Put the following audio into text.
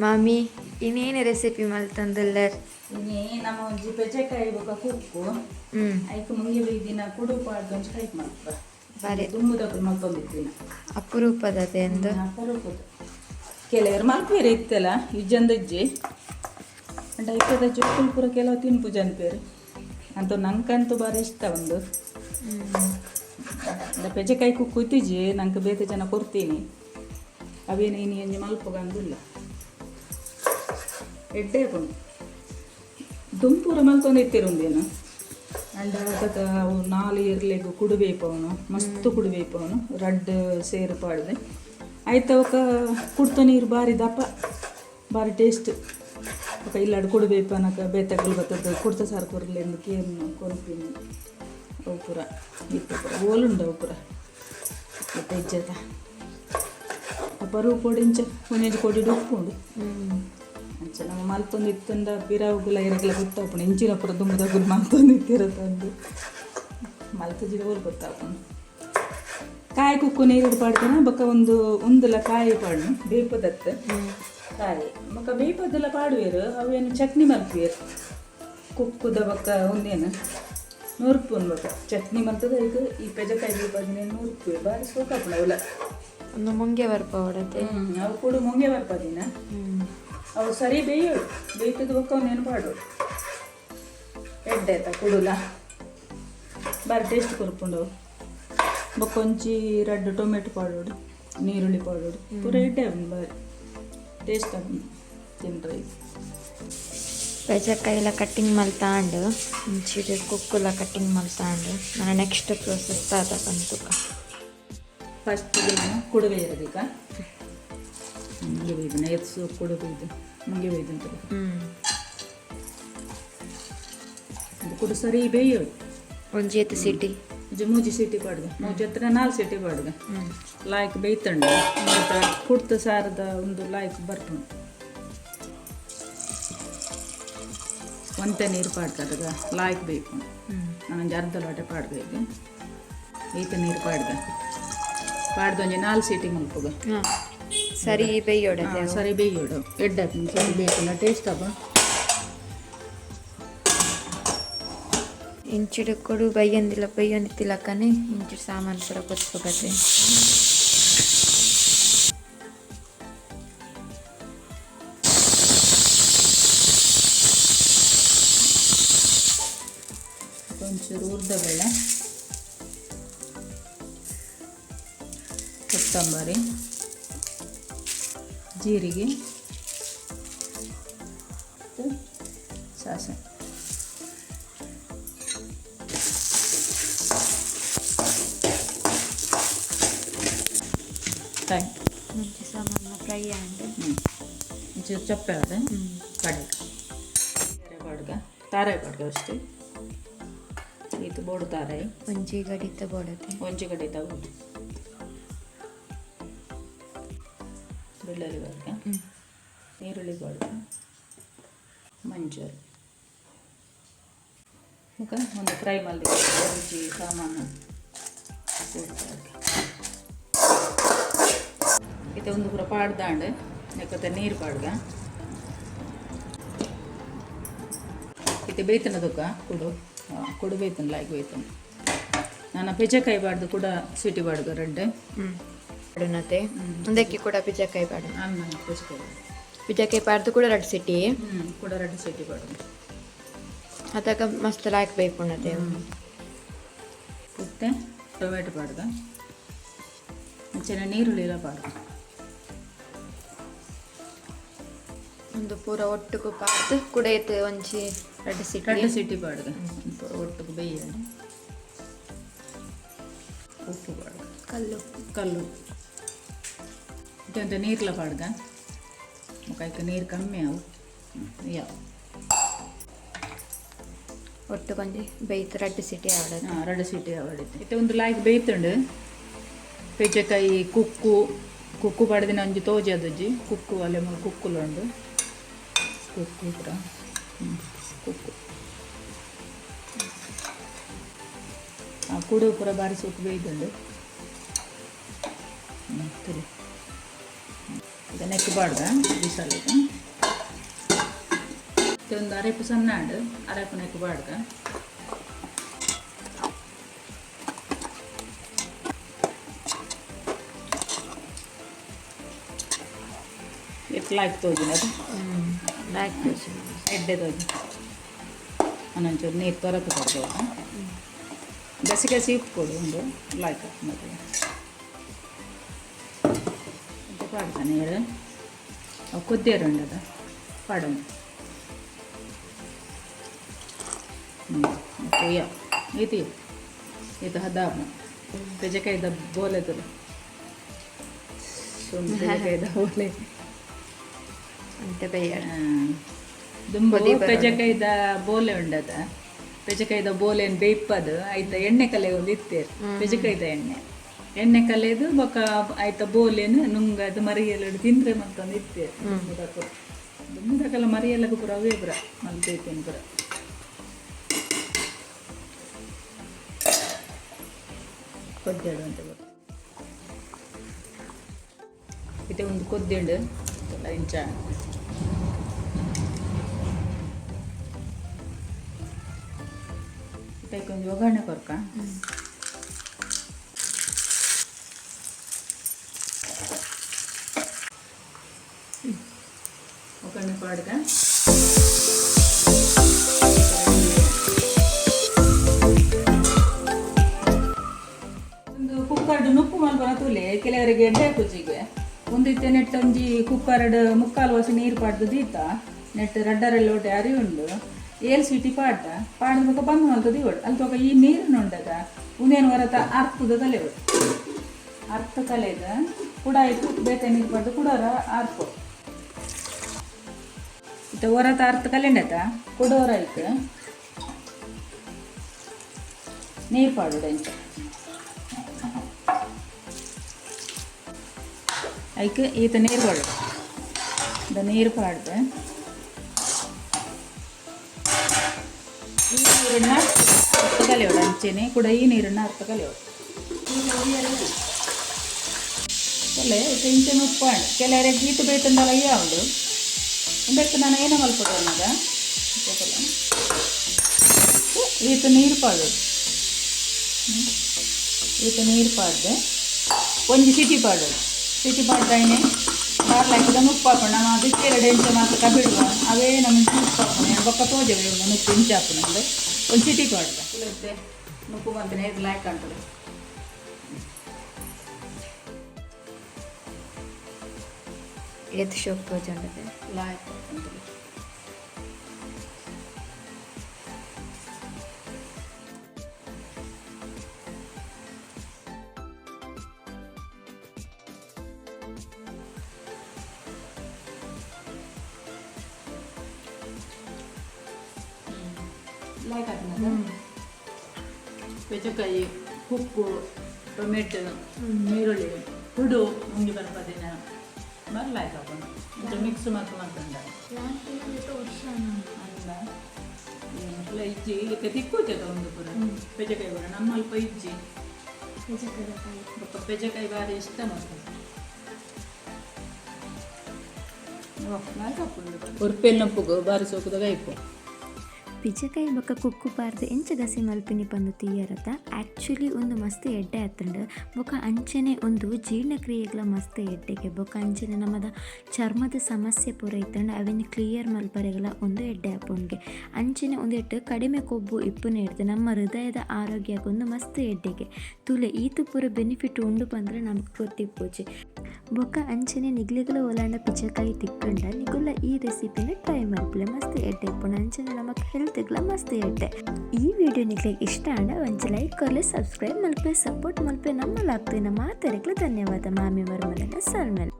ಮಾಮಿ ಇನ್ನೇನು ರೆಸಿಪಿ ಮಲ್ತಂದಲ್ಲ ಇನ್ನೇ ನಮ್ಮ ಒಂಜಿ ಬೆಜೆಕಾಯಿ ಬೊಕ ಕುಕ್ಕು. ಹ್ಮ್. ಐಕ್ ಮುಂಗಿ ದಿನ ಕುಡು ಪಾಡ್ದು ಒಂಜಿ ಕೈಟ್ ಮಾಡ್ತ ಬಾರಿ. ದುಂಬುದಕ್ಕೂ ಮಲ್ತೊಂದಿತ್ತಿನ ಅಪರೂಪದದೆ ಎಂದು ಅಪರೂಪದ ಕೆಲವರು ಮಲ್ಪೇರೆ ಇತ್ತಲ್ಲ ಇಜ್ಜಂದಜ್ಜಿ. ಅಂಡ್ ಐಕದ ಜೋಕುಲ್ ಪೂರ ಕೆಲವು ತಿನ್ಪು ಜನಪೇರು ಅಂತ ನಂಗಂತೂ ಭಾರಿ ಇಷ್ಟ ಒಂದು. ಹ್ಮ್. ಪೆಜೆಕಾಯಿ ಕುಕ್ಕು ಇತ್ತಿಜ್ಜಿ ನಂಗೆ ಬೇತೆ ಜನ ಕೊಡ್ತೀನಿ. ಅವೇನು ಇನ್ನು ಎಂಜಿ ಮಲ್ಪಗಂದಿಲ್ಲ. ಕೊಂಡು ದುಂಪೂರ ಮಲ್ತೊಂದು ಇತ್ತಿರುಂದೇನು ಅಂಡ. ಅದಕ್ಕೆ ಅವು ನಾಲ್ ಇರ್ಲೆಗ್ ಕುಡಿಬೇಪವನು ಮಸ್ತ್ ಕುಡಬೇಕು ಅವನು. ರಡ್ ಸೇರು ಪಾಡ್ದೆ. ಆಯ್ತು ಅವಕ್ಕೆ ಕುಡ್ತ ನೀರು ಭಾರಿ ದಪ್ಪ. ಭಾರಿ ಟೇಸ್ಟ್. ಅಕ್ಕ ಇಲ್ಲಾಡು ಕುಡಬೇಕು ಅನ್ನಕ ಬೇತಗಲ್ ಬರ್ತದೆ ಕುಡ್ತ ಸಾರು ಕೊರ್ಲೆಂದು ಕೇರ್ನು ಕೊಲ್ಪಿನಿ ಅವು ಪೂರ ಇತ್ತು ಪೂರ. ಓಲುಂಡು ಅವು ಪೂರ ಮತ್ತೆ ಇಜ್ಜತ. ಅಪರು ಕೊಡಿಂಚ ಒಂಜಿ ಕೊಡಿ ಉಪ್ಪುಂಡು ಅಂಚ ನಮ್ಮ ಮಲ್ತೊಂದು ಇತ್ತಂದ ಬಿರಾವುಗಳ ಇರಗಲ್ಲ ಗೊತ್ತಾಪಣ. ಇಂಚಿನ ಪುರ ದುಂಬದಾಗುಲು ಮಲ್ತೊಂದು ಇತ್ತಿರತ್ತಂದು ಮಲ್ತ ಜಿಡವರು ಗೊತ್ತಾಪಣ. ಕಾಯಿ ಕುಕ್ಕು ನೀರಿಡು ಪಾಡ್ತಾನ? ಬೊಕ್ಕ ಒಂದು ಒಂದಲ ಕಾಯಿ ಪಾಡು ಬೇಪದತ್ತೆ ಕಾಯಿ ಬೊಕ್ಕ ಬೇಪದೆಲ್ಲ ಪಾಡುವೇರು ಅವೇನು ಚಟ್ನಿ ಮಲ್ಪುವೇರು ಕುಕ್ಕುದ ಬೊಕ್ಕ ಒಂದೇನು? ನೂರ್ಪುನ್ ಬೊಕ್ಕ ಚಟ್ನಿ ಮಲ್ತದ ಈಗ ಈ ಪೆಜಕಾಯಿ ಬೇಪದಿನ ನೂರ್ಪುವೆ ಬಾರಿ ಸೋಕಾಪಣ ಅವಲ. ಒಂದು ಮುಂಗೆ ಬರ್ಪ ಹೊಡತೆ ಅವು ಕೂಡ ಮುಂಗೆ ಬರ್ಪದಿನ ಅವು ಸರಿ ಬೇಯೋಳು ಬೇಯ್ತದ ಬೊಕ್ಕ ಅವನೇನು ಪಾಡೋಳು ಎಡ್ಡೆ ಆಯ್ತಾ ಕುಡುಲ. ಬಾರಿ ಟೇಸ್ಟ್ ಕೊರ್ಕೊಂಡು ಬೊಕ್ಕ ಒಂಚಿ ರಡ್ಡು ಟೊಮೆಟೊ ಪಾಡೋಡು ನೀರುಳ್ಳಿ ಪಾಡೋಡು. ಪೂರ ಎಡ್ಡೆ ಅವನು ಬಾರಿ. ಟೇಸ್ಟ್ ಅವನು ತಿನ್ರಿ. ಬೆಜಕಾಯಿಲ ಕಟ್ಟಿಂಗ್ ಮಲ್ತಾಂಡು. ಮುಂಚಿಡು ಕುಕ್ಕುಲ ಕಟ್ಟಿಂಗ್ ಮಲ್ತಾಂಡು. ನನ್ನ ನೆಕ್ಸ್ಟ್ ಪ್ರೋಸೆಸ್ ತಾತ ಬಂತುಕ ಫಸ್ಟ್ ಕುಡುವೆ ಇರೋದೀಗ? ಮುಂಗೆ ಬೈದನ ಎತ್ಸು ಕುಡುವೆ ಇದು ಮುಂಗೆ ಬೈದು ಅಂತ ಹ್ಞೂ ಅದು ಕುಡು ಸರಿ ಬೇಯೋಳು ಒಂಜಿ ಎತ್ತು ಸಿಟಿ. ಮೂಜಿ ಸಿಟಿ ಪಾಡ್ದೆ. ಮೂಜಿ ಹತ್ರ ನಾಲ್ಕು ಸಿಟಿ ಪಾಡ್ದೆ. ಲಾಯ್ಕ್ ಬೇಯ್ತಂಡು. ಕುಡ್ತ ಸಾರದ ಒಂದು ಲಾಯ್ಕ್ ಬರ್ತುಂಡು ಒಂತೆ ನೀರು ಪಾಡ್ತದ ಲಾಯ್ಕ್ ಬೇಕು. ನಾನೊಂದು ಅರ್ಧ ಲೋಟೆ ಪಾಡ್ಬೇಕು ಈತ ನೀರು ಪಾಡ್ದೆ. ಪಾಡ್ದೊಂಜಿ ನಾಲ್ಕು ಸೀಟಿ ಮಲ್ಪುಗ ಸರಿ ಬೇಯೋಡದೆ ಹಾ, ಸರಿ ಬೇಯೋಡು ಎಡ್ಡೆ ಸರಿ ಬೇಕಲ್ಲ ಟೇಸ್ಟ್ ಅಪ್ಪ ಇಂಚಿಡು ಕೊಡು ಬೈಯಂದಿಲ್ಲ ಬೈಯಂದಿತ್ತಿಲ್ಲಕ್ಕನೆ ಇಂಚಿಡು ಸಾಮಾನು ಪೂರ ಕೊಚ್ಕೋಕತೆ ಒಂಚೂರು ಉರ್ದ ಬೇಳೆ ಕೊತ್ತಂಬರಿ ಜೀರಿಗೆ ಮತ್ತು ಸಾಸಿವೆ. ಕಾಯಿ ಮುಂಚೆ ಸಾಮಾನು ಫ್ರೈ ಹ್ಞೂ ಒಂಚೂರು ಚಪ್ಪೆ ಅದ. ಹ್ಞೂ ಕಡಲೆ ಬಾಡ್ಗ ತಾರಾಯಿ ಬಾಡ್ಗ ಅಷ್ಟೇ. ಇದು ಬೋಡು ತಾರಾಯಿ. ಒಂಜಿ ಗಡಿತ ಬೋಡತೆ ಒಂಜಿ ಗಡಿತ ತಗೊಂಡು ಬೆಳ್ಳುಳ್ಳಿ ಬಾಡ್ಗ ಈರುಳ್ಳಿ ಬಾಡ್ಗ ಮಂಜೂರು. ಮುಖ ಒಂದು ಫ್ರೈ ಮಾಡಿ ರುಚಿ ಸಾಮಾನು. ಇದು ಒಂದು ಪೂರ ಪಾಡ್ದಾಂಡು ಯಾಕತ್ತೆ ನೀರು ಪಾಡ್ಗ ಇದು ಬೇಯ್ತನ ದುಃಖ ಕೊಡು ಕೊಡು ಬೇಯ್ತನ ಲಾಯ್ಕ್ ಬೇಯ್ತನ ನಾನು ಪೆಜಕಾಯಿ ಬಾಡ್ದು ಕೂಡ ಸಿಟಿ ಬಾಡ್ಗ ರೆಡ್ಡೆ ಅಡುನತೆ ಒಂದಕ್ಕೆ ಕೂಡ ಪಿಜಾಕಾಯಿ ಪಾಡು. ಪಿಜಾಕಾಯಿ ಪಾಡ್ದು ಕೂಡ ರಡ್ ಸಿಟಿ. ಕೂಡ ರೆಡ್ ಸಿಟಿ ಬಾಡ್ದು ಅದಕ್ಕ ಮಸ್ತ್ ಹಾಕ್ಬೇಕು ಬೇಕು ಅನ್ನತೆ ಮತ್ತೆ ಟೊಮೆಟೊ ಪಾಡ್ದ? ಮುಂಚೆನೆ ನೀರುಳ್ಳಿ ಎಲ್ಲ ಪಾಡ್ದ? ಒಂದು ಪೂರ ಒಟ್ಟಿಗೆ ಪಾಡ್ದು ಕೂಡ ಇತ್ತು ಒಂಚಿ ರಡ್ ಸಿಟಿ. ರಡ್ ಸಿಟಿ ಪಾಡ್ದ. ಒಟ್ಟಿಗೆ ಬೇಯ. ಉಪ್ಪು ಪಾಡ್ದ. ಕಲ್ಲು. ಕಲ್ಲು. ಇದಂತ ನೀರ್ಲ ಪಾಡ್ದ ಮುಖಕ್ಕೆ ನೀರು ಕಮ್ಮಿ ಅವು. ಯಾವ ಒಟ್ಟು ಕೊಂಚ ಬೇಯ್ತು ಎರಡು ಸಿಟಿ ಆಡೋದು ಹಾಂ ಎರಡು ಸೀಟಿ ಹೊಡಿತು ಇತ್ತೆ ಒಂದು ಲಾಯ್ಕ್ ಬೇಯ್ತುಂಡು. ಪೆಚ್ಚಕಾಯಿ ಕುಕ್ಕು. ಕುಕ್ಕು ಪಡೆದಿನ ಒಂಜಿ ತೋಜಿ ಅದಜ್ಜಿ. ಕುಕ್ಕು ಅಲೆ ಮುಳು ಕುಕ್ಕುಲು ಉಂಡು ಕುಕ್ಕು ಪೂರ. ಹ್ಮ್, ಕುಕ್ಕು. ಆ ಕುಡು ಪೂರ ಬಾರಿ ಸೊಪ್ಪು ಬೇಯ್ದುಂಡು ಹ್ಮ್, ತಿಳಿ. ಮತ್ತೆ ನೆಕ್ ಬಾಡ್ದ ಬಿಸಲಿಗೆ ಮತ್ತೆ ಒಂದು ಅರೆಪು ಸಣ್ಣ ಆಡು. ಅರೆಪು ನೆಕ್ ಬಾಡ್ದ ಎಟ್ಲಾಯ್ತು ತೋಜಿನ ಅದು? ಲೈಕ್ ಎಡ್ಡೆ ತೋಜಿ. ಅನ್ನೊಂಚೂರು ನೀರು ತೊರಕು ಕೊಡ್ಬೇಕು ಗಸಿ ಗಸಿ ಉಪ್ಪು ಕೊಡು ಒಂದು ಕುದ್ದೇರು ಉಂಡದ ಪಾಡೋಣ ಹ್ಞೂ ಕುಯ್ಯ ಈತಿ ಇದು ಹದಾಮ. ಬೆಜಕಾಯ್ದ ಬೋಲೆದು ಬೆಜಕಾಯ್ದ ಬೋಲೆ. ಅಂತ ದುಂಬು ಬೋಲೆ ಉಂಡದ ಆಯ್ತಾ ಬೋಲೆನ್ ಬೇಯ್ಪದು ಆಯ್ತ ಎಣ್ಣೆ ಕಲೆ ಒಂದು ಇತ್ತೇರು ಎಣ್ಣೆ. ಎಣ್ಣೆ ಕಲೆದು ಬೊಕ ಆಯ್ತ ಬೋಲೆನು ನುಂಗದು ಮರಿಯೆಲ್ಲ ತಿಂದ್ರೆ ಮತ್ತೊಂದು ಇತ್ತೆ ದುಂಬುದಕ್ಕು ದುಂಬುದಕ್ಕೆಲ್ಲ ಮರಿಯೆಲ್ಲಗೂ ಪುರ ಅವೇ ಪುರ ಮಲ್ತೈತೇನು ಪುರ. ಕೊದ್ದೆಡು ಅಂತ ಇದು ಒಂದು ಕೊದ್ದೆಡು ಇಂಚ. ಇದಕ್ಕೊಂದು ಒಗ್ಗರಣೆ ಕೊರ್ಕ. ಒಗ್ಗರಣೆ ಕೊಡ್ಕ ಒಂದು ಕುಕ್ಕರ್ಡ್ ನುಪ್ಪು ಮಲ್ಪನ ತುಲೆ. ಕೆಲವರಿಗೆ ಎಡ್ಡೆ ಕುಜಿಗೆ. ಒಂದಿತ್ತೆ ನೆಟ್ ಒಂಜಿ ಕುಕ್ಕರ್ಡ್ ಮುಕ್ಕಾಲು ವರ್ಷ ನೀರು ಪಾಡ್ದು ದೀತ. ನೆಟ್ ರಡ್ಡರೆಲ್ಲ ಒಟ್ಟೆ ಅರಿ ಉಂಡು. ಏಲ್ ಸಿಟಿ ಪಾಡ್ದ. ಪಾಡ್ದ ಮುಖ ಬಂದು ಮಲ್ತದ ಇವಳು. ಅಲ್ಲಿ ಈ ನೀರಿನ ಉಂಡದ. ಉನೇನು ಹೊರತ ಅರ್ಥದ ತಲೆ ಇವಳು ಅರ್ಥ ಕಲೆದ ಕುಡ ಆಯ್ತು ಬೇತೆ ನೀರು ಪಾಡ್ದು ಕುಡೋರ ಅರ್ಪು. ಮತ್ತೆ ಓರತ ಅರ್ಥ ಕಲಿಂಡತ ಕೊಡೋರ ಐತೆ ನೀರು ಪಾಡುಡ ಎಂಚ ಐಕೆ ಈತ ನೀರು ಪಾಡು. ಇದು ನೀರು ಪಾಡ್ದೆ. ಈ ನೀರನ್ನ ಅರ್ಥ ಕಲಿಯೋಡ ಅಂಚೆನೆ ಕೂಡ ಈ ನೀರನ್ನ ಅರ್ಥ ಕಲಿಯೋಡ ಅಲ್ಲೇ ಉಪ್ಪು ಉಪ್ಪಾಡು ಕೆಲವರಿಗೆ ಗೀತು ಬೇತಂದಲ್ಲ ಯಾವುದು? ಇದಕ್ಕೆ ನಾನು ಏನೋ ಮಲ್ಪಡು ಅನ್ನೋದ? ಈತ ನೀರು ಪಾಡು ಹ್ಮ್. ಈತ ನೀರು ಪಾಡ್ದೆ. ಒಂಜಿ ಸಿಟಿ ಪಾಡು ಸಿಟಿ ಪಾಡ್ದಾಯ್ನೆ ಬಾರ್ಲಾಕಿದ ಉಪ್ಪು ಹಾಕೊಂಡು ನಾವು ಅದಕ್ಕೆ ಎರಡು ಇಂಚ ಮಾತ್ರ ಕಬಿಡುವ ಅವೇ ನಮ್ಮ ಉಪ್ಪು ಹಾಕೊಂಡು ಬೊಕ್ಕ ತೋಜವೆ ಒಂದು ಇಂಚು ಹಾಕೊಂಡು ಒಂದು ಸಿಟಿ ಪಾಡ್ದೆ. ಉಪ್ಪು ಮತ್ತೆ ನೀರು ಲಾಯ್ಕ್ ಕಾಣ್ತದೆ. ಎದ್ದು ಶೋಕ್ ತೋಜಂಡದೆ ಲಾಯ್ಕ್ ಅಂತೇಳಿ ಲಾಯ್ಕ್ ಹಾಕಿನದ ಬೆಚ್ಚಕಾಯಿ ಉಪ್ಪು ಟೊಮೆಟೊ ಈರುಳ್ಳಿ ಹುಡು ಮುಂಗಿ ಬರ್ಪದಿನ ಮಿಕ್ಸ್ ಮಾಡ್ಕೊಂಡು ಮಾಡ್ಕೊಂಡ ಅಲ್ಲ ಎಲ್ಲ ಇಜ್ಜಿ ಇದಕ್ಕೆ ತಿಕ್ಕೋತೇತ ಒಂದು ಪುರ. ಪೆಜಕಾಯಿ ಪುರ ನಮ್ಮ ಅಲ್ಪ ಇಜ್ಜಿ ಬೊಕ್ಕ ಬೆಚ್ಚಕಾಯಿ ಬಾರಿ ಇಷ್ಟ ಮಾಡ್ತಾರೆ. ಉರ್ಪೆಲ್ಲಪ್ಪುಗು ಬಾರಿ ಸೋಕುದಾಗ ಇಪ್ಪು. ಪಿಜಕಾಯಿ ಬಕ್ಕ ಕುಕ್ಕು ಪಾರ್ದೆ ಎಂಚ ಗಸಿ ಮಲ್ಪಿನಿ ಪಂದು ತೀಯರತ. ಆ್ಯಕ್ಚುಲಿ ಒಂದು ಮಸ್ತ್ ಎಡ್ಡೆ ಆತಂಡು. ಬೊಕ ಅಂಚನೆ ಒಂದು ಜೀರ್ಣಕ್ರಿಯೆಗಳ ಮಸ್ತ್ ಎಡ್ಡೆಗೆ. ಬೊಕ ಅಂಚನೆ ನಮ್ಮದ ಚರ್ಮದ ಸಮಸ್ಯೆ ಪೂರ ಅವೆನ್ ಕ್ಲಿಯರ್ ಮಲ್ಪರೆಗಳ ಒಂದು ಎಡ್ಡೆ ಆಪುಂಡ್ಗೆ. ಅಂಚನೆ ಒಂದು ಎಟ್ಟು ಕಡಿಮೆ ಕೊಬ್ಬು ಇಪ್ಪುನ ಇಡ್ದು ನಮ್ಮ ಹೃದಯದ ಆರೋಗ್ಯಕ್ಕೆ ಒಂದು ಮಸ್ತ್ ಎಡ್ಡೆಗೆ. ತುಲೆ ಈತು ಪೂರ ಬೆನಿಫಿಟ್ ಉಂಡು ಬಂದ್ರೆ ನಮ್ಗೆ ಪೂಜೆ. ಬೊಕ ಅಂಚನೆ ನಿಗ್ಲಿಗಳ ಒಲಾಂಡ ಪಿಚಕಾಯಿ ತಿಕ್ಕಂಡ. ನಿಗುಲ್ಲ ಈ ರೆಸಿಪಿನ ಟ್ರೈ ಮಲ್ಪಲೆ. ಮಸ್ತ್ ಎಡ್ಡೆ ಇಪ್ಪುಣ ಅಂಚನೆ ನಮಕ್ ಹೆಲ್ತ್ಗಳ ಮಸ್ತ್ ಇರುತ್ತೆ ಈ ವಿಡಿಯೋ ನಿಗ್ಲಿಗೆ ಇಷ್ಟ ಆಂಡ ಒಂಚ ಲೈಕ್ ಕೊರ್ಲೆ ಸಬ್ಸ್ಕ್ರೈಬ್ ಮಲ್ಪೆ ಸಪೋರ್ಟ್ ಮಲ್ಪೆ ನಮ್ಮ ಮಾತಾಡಕ್ಲೆ ಧನ್ಯವಾದ. ಮಾಮಿ ಮರ್ಮಲನ ಸಲ್ಮೆಲ್.